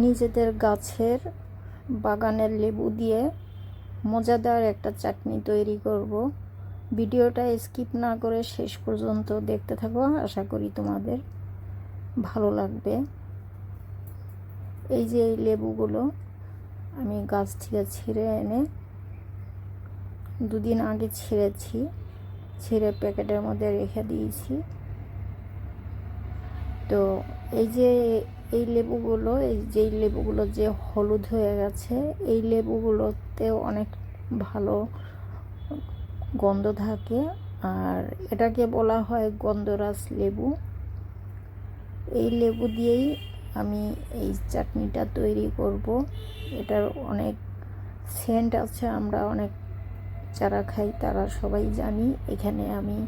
নিজেদের গাছের বাগানের লেবু দিয়ে মজাদার একটা চাটনি তৈরি করব। ভিডিওটা স্কিপ না করে শেষ পর্যন্ত দেখতে থাকো, আশা করি তোমাদের ভালো লাগবে। এই যে এই লেবুগুলো আমি গাছ থেকে ছিঁড়ে এনে দুদিন আগে ছিঁড়েছি, ছিঁড়ে প্যাকেটের মধ্যে রেখে দিয়েছি। তো এই যে এই লেবুগুলো, এই যেই লেবুগুলো যে হলুদ হয়ে গেছে, এই লেবুগুলোতেও অনেক ভালো গন্ধ থাকে। আর এটাকে বলা হয় গন্ধরাজ লেবু। এই লেবু দিয়েই আমি এই চাটনিটা তৈরি করব। এটার অনেক সেন্ট আছে, আমরা অনেক যারা খাই তারা সবাই জানি। এখানে আমি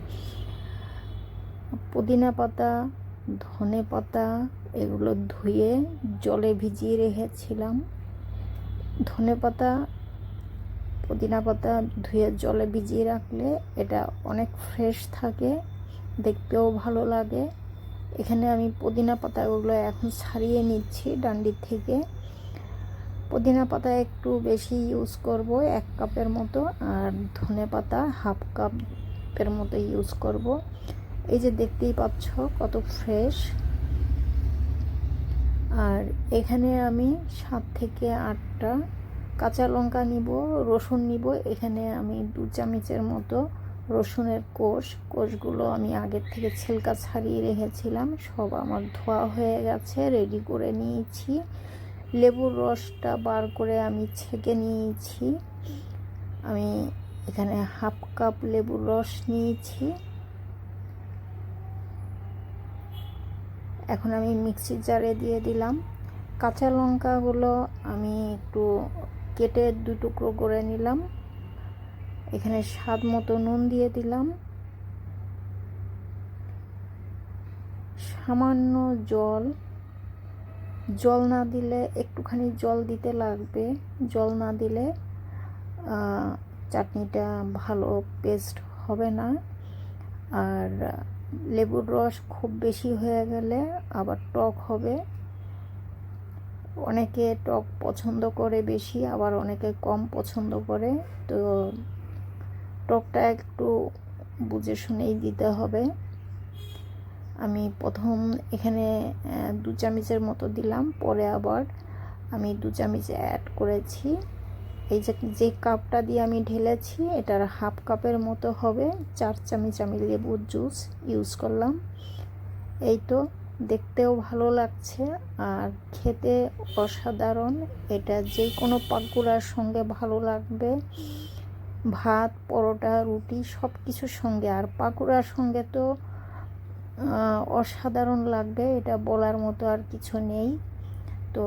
পুদিনা পাতা ধনে পাতা এগুলো ধুয়ে জলে ভিজিয়ে রেখেছিলাম। ধনে পাতা, পুদিনা পাতা ধুয়ে জলে ভিজিয়ে রাখলে এটা অনেক ফ্রেশ থাকে, দেখতেও ভালো লাগে। এখানে আমি পুদিনা পাতাগুলো এখন ছাড়িয়ে নিচ্ছি ডান্ডির থেকে। পুদিনা পাতা একটু বেশি ইউজ করব, এক কাপের মতো, আর ধনে পাতা হাফ কাপের মতো ইউজ করব। এই যে দেখতেই পাচ্ছ কত ফ্রেশ আর এখানে আমি সাত থেকে আটটা কাঁচা লঙ্কা নিব, রসুন নিব। এখানে আমি দু চামচের মতো রসুনের কোষ। কোষগুলো আমি আগের থেকে ছেলকা ছাড়িয়ে রেখেছিলাম। সব আমার ধোয়া হয়ে গেছে রেডি করে নিয়েছি। লেবুর রসটা বার করে আমি ছেঁকে নিয়েছি। আমি এখানে হাফ কাপ লেবুর রস নিয়েছি। এখন আমি মিক্সির জারে দিয়ে দিলাম। কাঁচা লঙ্কাগুলো আমি একটু কেটে দু টুকরো করে নিলাম। এখানে স্বাদ মতো নুন দিয়ে দিলাম। সামান্য জল। জল না দিলে একটুখানি জল দিতে লাগবে। জল না দিলে চাটনিটা ভালো পেস্ট হবে না। আর লেবুর রস খুব বেশি হয়ে গেলে আবার টক হবে। অনেকে টক পছন্দ করে বেশি, আবার অনেকে কম পছন্দ করে। তো টকটা একটু বুঝে শুনেই দিতে হবে। আমি প্রথম এখানে দু চামচের মতো দিলাম, পরে আবার আমি দু চামচ অ্যাড করেছি। এই যে যে কাপটা দিয়ে আমি ঢেলেছি, এটার হাফ কাপের মতো হবে। চার চামচ আমি লেবুর জুস ইউজ করলাম। এই তো, দেখতেও ভালো লাগছে। আর খেতে অসাধারণ। এটা যে কোনো পাকুড়ার সঙ্গে ভালো লাগবে। ভাত, পরোটা, রুটি সব কিছুর সঙ্গে। আর পাকুড়ার সঙ্গে তো অসাধারণ লাগবে। এটা বলার মতো আর কিছু নেই। তো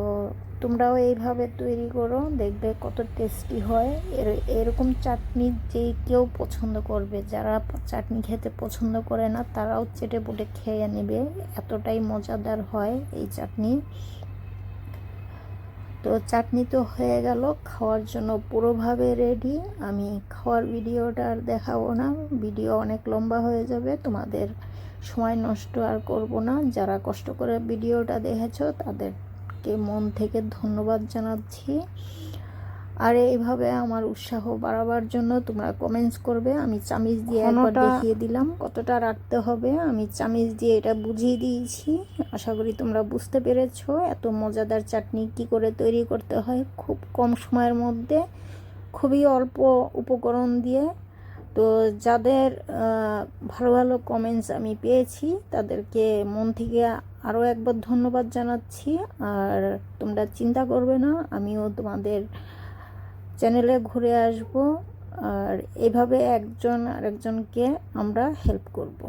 তোমরাও এইভাবে তৈরি করো, দেখবে কত টেস্টি হয়। এর, এরকম চাটনি যে কেউ পছন্দ করবে, যারা চাটনি খেতে পছন্দ করে না, তারাও চেটে পুটে খেয়ে নেবে। এতটাই মজাদার হয় এই চাটনি। তো চাটনি তো হয়ে গেল, খাওয়ার জন্য পুরোভাবে রেডি আমি খাওয়ার ভিডিওটা আর দেখাবো না, ভিডিও অনেক লম্বা হয়ে যাবে, তোমাদের সময় নষ্ট আর করব না। যারা কষ্ট করে ভিডিওটা দেখেছ তাদেরকে মন থেকে ধন্যবাদ জানাচ্ছি। আর এইভাবে আমার উৎসাহ বাড়াবার জন্য তোমরা কমেন্টস করবে। আমি চামিচ দিয়ে একবার দেখিয়ে দিলাম কতটা রাখতে হবে। আমি চামিচ দিয়ে এটা বুঝিয়ে দিয়েছি। আশা করি তোমরা বুঝতে পেরেছ এত মজাদার চাটনি কি করে তৈরি করতে হয় খুব কম সময়ের মধ্যে। খুবই অল্প উপকরণ দিয়ে তো যাদের ভালো ভালো কমেন্টস আমি পেয়েছি, তাদেরকে মন থেকে আরও একবার ধন্যবাদ জানাচ্ছি। আর তোমরা চিন্তা করবে না, আমিও তোমাদের চ্যানেলে ঘুরে আসব। আর এভাবে একজন আরেকজনকে আমরা হেল্প করব।